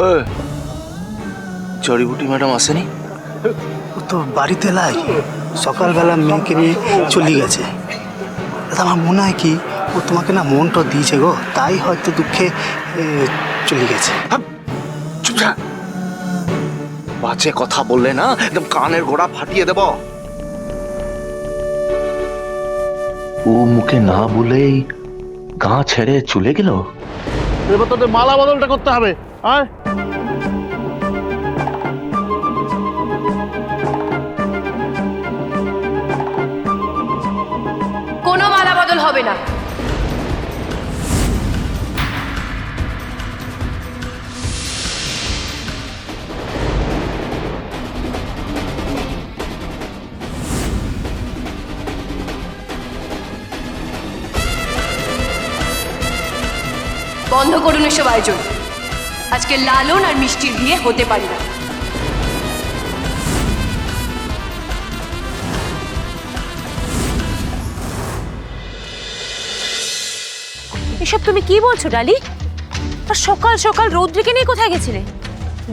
ও জড়িবুটি madam আসেনি? ও তো বাড়িতে লাই সকালবেলা মেয়েকে নিয়ে চলে গেছে। দাদা আমার মনে হয় কি ও তোমাকে না মনটা দিয়েছে গো তাই হয়তো দুঃখে চলে গেছে। চুপ বাজে কথা বললে না একদম কানের গোড়া ফাটিয়ে দেব। ও মুখে না বলেই গা ছেড়ে চলে গেল? এবার তোদের মালা বদলটা করতে হবে। আয়। কোনো মালা বদল হবে না। বন্ধ করুন এসব আয়োজন। আজকে লালন আর মিষ্টির বিয়ে হতে পারে না। এসব তুমি কি বলছো ডালি? আর সকাল সকাল রৌদ্রিকে নিয়ে কোথায় গেছিলে?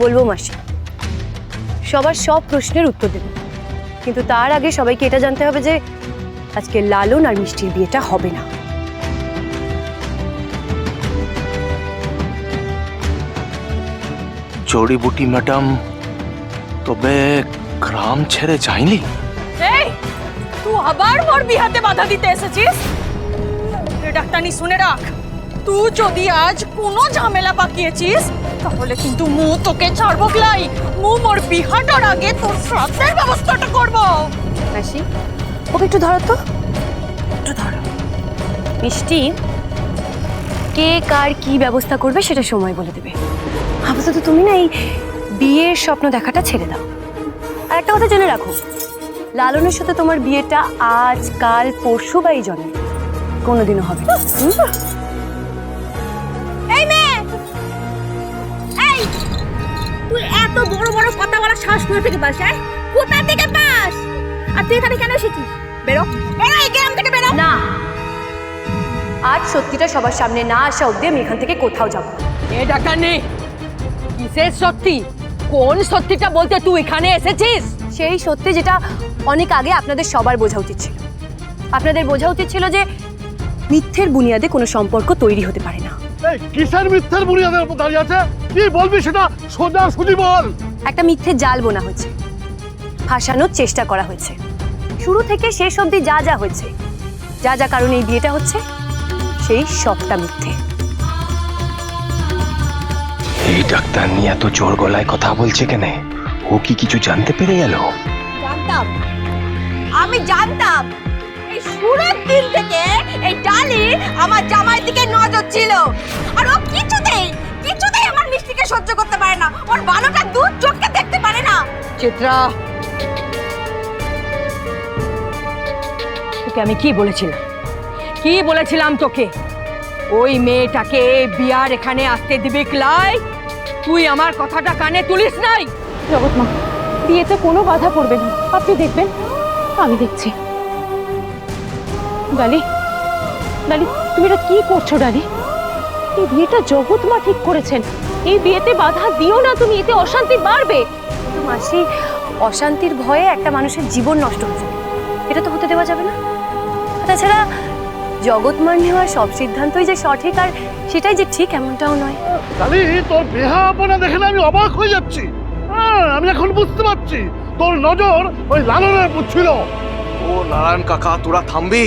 বলব মাসি সবার সব প্রশ্নের উত্তর দেব। কিন্তু তার আগে সবাইকে এটা জানতে হবে যে আজকে লালন আর মিষ্টির বিয়েটা হবে না। জড়িবুটি ম্যাডাম তবে গ্রাম ছেড়ে যায়নি এই তুই আবার মোর বিহাতে বাধা দিতে এসেছিস ডাক্তারনি শুনে রাখ তুই যদি আজ কোনো ঝামেলা পাকিয়েছিস তাহলে কিন্তু মু তোকে ছাড়বো ক্লাই মু মোর বিহাটার আগে তোর শ্রাদ্ধের ব্যবস্থাটা করব মাসি ওকে একটু ধরো তো একটু ধরো মিষ্টি কে কার কি ব্যবস্থা করবে সেটা সময় বলে দেবে। আপাতত তুমি না এই বিয়ের স্বপ্ন দেখাটা ছেড়ে দাও। আর একটা কথা জেনে রাখো, লালনের সাথে তোমার বিয়েটা আজ, কাল, পরশু বা এই জন্মে কোনোদিনও হবে তুই এত বড় বড় কথা বলা শ্বাস কোথা থেকে পাস হ্যাঁ? কোথা থেকে পাস? আর তুই এখানে কেন এসেছিস? বেরো। বেরো এই, গ্রাম থেকে বেরো। না। আজ সত্যিটা সবার সামনে না আসা অব্দি আমি এখান থেকে কোথাও যাব। এ ডাক্তার নেই কিসের সত্যি? কোন সত্যিটা বলতে তুই এখানে এসেছিস? সেই সত্যি যেটা অনেক আগে আপনাদের সবার বোঝা উচিত ছিল। আপনাদের বোঝা উচিত ছিল যে মিথ্যের বুনিয়াদে কোনো সম্পর্ক তৈরি হতে পারে না। এই কিসের মিথ্যের বুনিয়াদের উপর দাঁড়িয়ে আছে? কি বলবি সেটা? সোজা সুজি বল। একটা মিথ্যে জাল বোনা হয়েছে। ফাঁসানোর চেষ্টা করা হয়েছে। শুরু থেকে শেষ অবধি যা যা হয়েছে। যা যা কারণে এই বিয়েটা হচ্ছে। সেই সবটা মিথ্যে। এই ডাক্তার নিয়ে এত জোর গলায় কথা বলছে কেন? ও কি কিছু জানতে পেরে গেল? জানতাম। আমি জানতাম। এই শুরুর দিন থেকে এই ডালি আমার জামাই দিকে নজর ছিল। আর ও কিছুতেই কিছুতেই আমার মিষ্টিকে সহ্য করতে পারে না। ওর ভালোটা দুধ চোখকে দেখতে পারে না। চিত্রা! তোকে আমি কি বলেছিলাম? কি বলেছিলাম তোকে? ওই মেয়েটাকে বিয়ার এখানে আসতে দিবি ক্লাই? তুই আমার কথাটা কানে তুলিস নাই? জগৎ মা বিয়েতে কোনো বাধা পড়বে না। আপনি দেখবেন আমি দেখছি। ডালি ডালি তুমি এটা কি করছ ডালি? এই বিয়েটা জগৎ মা ঠিক করেছেন। এই বিয়েতে বাধা দিও না তুমি এতে অশান্তি বাড়বে। মাসি অশান্তির ভয়ে একটা মানুষের জীবন নষ্ট হয়ে যাবে। এটা তো হতে দেওয়া যাবে না। তাছাড়া জগৎমার নেওয়া সব সিদ্ধান্তই যে সঠিক আর সেটাই যে ঠিক এমনটাও নয়। কালি তোর বেহাপনা দেখে না আমি অবাক হয়ে যাচ্ছি। হ্যাঁ আমি এখন বুঝতে পারছি। তোর নজর ওই লালনের উপর ছিল ও নারায়ণ কাকা তোরা থামবি।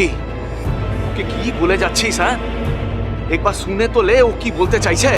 ওকে কি বলে যাচ্ছিস হ্যাঁ? একবার শুনে তো লে ও কি বলতে চাইছে।